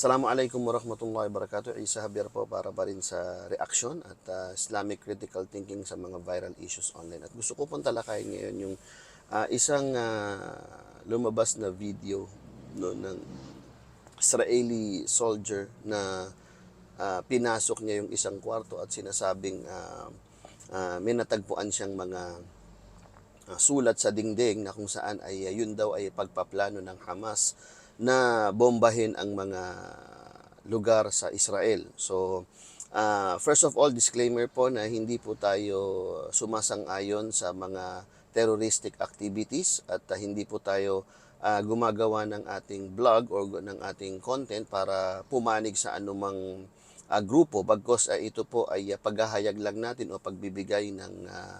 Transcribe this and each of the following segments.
Assalamualaikum warahmatullahi wabarakatuh. Isa Javier po para pa rin sa reaction at uh, Islamic critical thinking sa mga viral issues online. At gusto ko pong talakayin ngayon yung uh, isang uh, lumabas na video no, ng Israeli soldier na uh, pinasok niya yung isang kwarto at sinasabing uh, uh, may natagpuan siyang mga uh, sulat sa dingding na kung saan ay uh, yun daw ay pagpaplano ng Hamas na bombahin ang mga lugar sa Israel. So, uh, first of all, disclaimer po na hindi po tayo sumasang-ayon sa mga terroristic activities at uh, hindi po tayo uh, gumagawa ng ating blog or ng ating content para pumanig sa anumang uh, grupo bagkos uh, ito po ay uh, paghahayag lang natin o pagbibigay ng uh,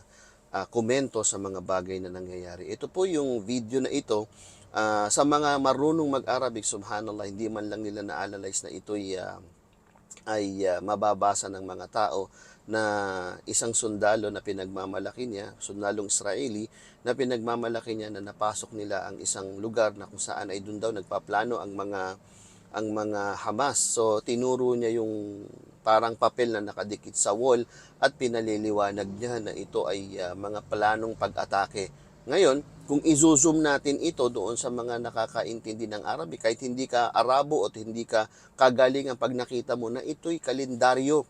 uh, komento sa mga bagay na nangyayari. Ito po yung video na ito Uh, sa mga marunong mag-Arabic, subhanallah, hindi man lang nila na-analyze na ito'y uh, ay uh, mababasa ng mga tao na isang sundalo na pinagmamalaki niya, sundalong Israeli, na pinagmamalaki niya na napasok nila ang isang lugar na kung saan ay doon daw nagpaplano ang mga ang mga Hamas. So tinuro niya yung parang papel na nakadikit sa wall at pinaliliwanag niya na ito ay uh, mga planong pag-atake ngayon, kung izo-zoom natin ito doon sa mga nakakaintindi ng Arabic, kahit hindi ka Arabo o hindi ka kagalingan pag nakita mo na ito'y kalendaryo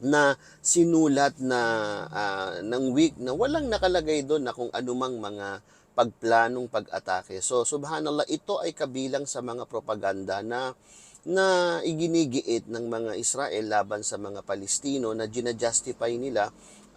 na sinulat na uh, ng week na walang nakalagay doon na kung anumang mga pagplanong pag-atake. So subhanallah ito ay kabilang sa mga propaganda na na iginigiit ng mga Israel laban sa mga Palestino na ginajustify nila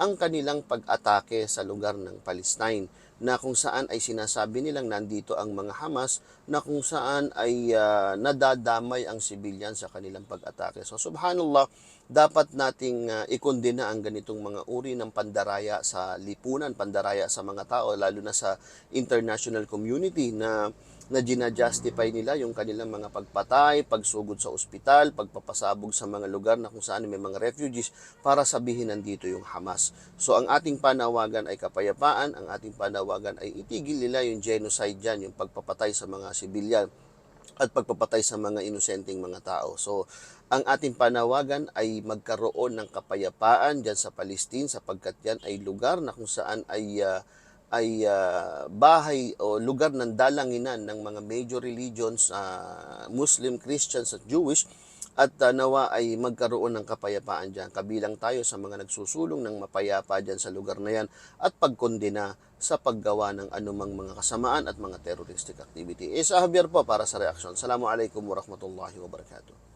ang kanilang pag-atake sa lugar ng Palestine na kung saan ay sinasabi nilang nandito ang mga Hamas na kung saan ay uh, nadadamay ang sibilyan sa kanilang pag-atake. So subhanallah, dapat nating uh, ikondena ang ganitong mga uri ng pandaraya sa lipunan, pandaraya sa mga tao, lalo na sa international community na na ginajustify nila yung kanilang mga pagpatay, pagsugod sa ospital, pagpapasabog sa mga lugar na kung saan may mga refugees para sabihin nandito yung Hamas. So ang ating panawagan ay kapayapaan, ang ating panawagan ay itigil nila yung genocide dyan, yung pagpapatay sa mga sibilyan at pagpapatay sa mga inosenteng mga tao. So, ang ating panawagan ay magkaroon ng kapayapaan dyan sa Palestine sapagkat yan ay lugar na kung saan ay uh, ay uh, bahay o lugar ng dalanginan ng mga major religions, uh, Muslim, Christians at Jewish at uh, nawa ay magkaroon ng kapayapaan dyan. Kabilang tayo sa mga nagsusulong ng mapayapa dyan sa lugar na yan at pagkondena sa paggawa ng anumang mga kasamaan at mga terroristic activity. Isa Javier po para sa reaksyon. Assalamualaikum warahmatullahi wabarakatuh.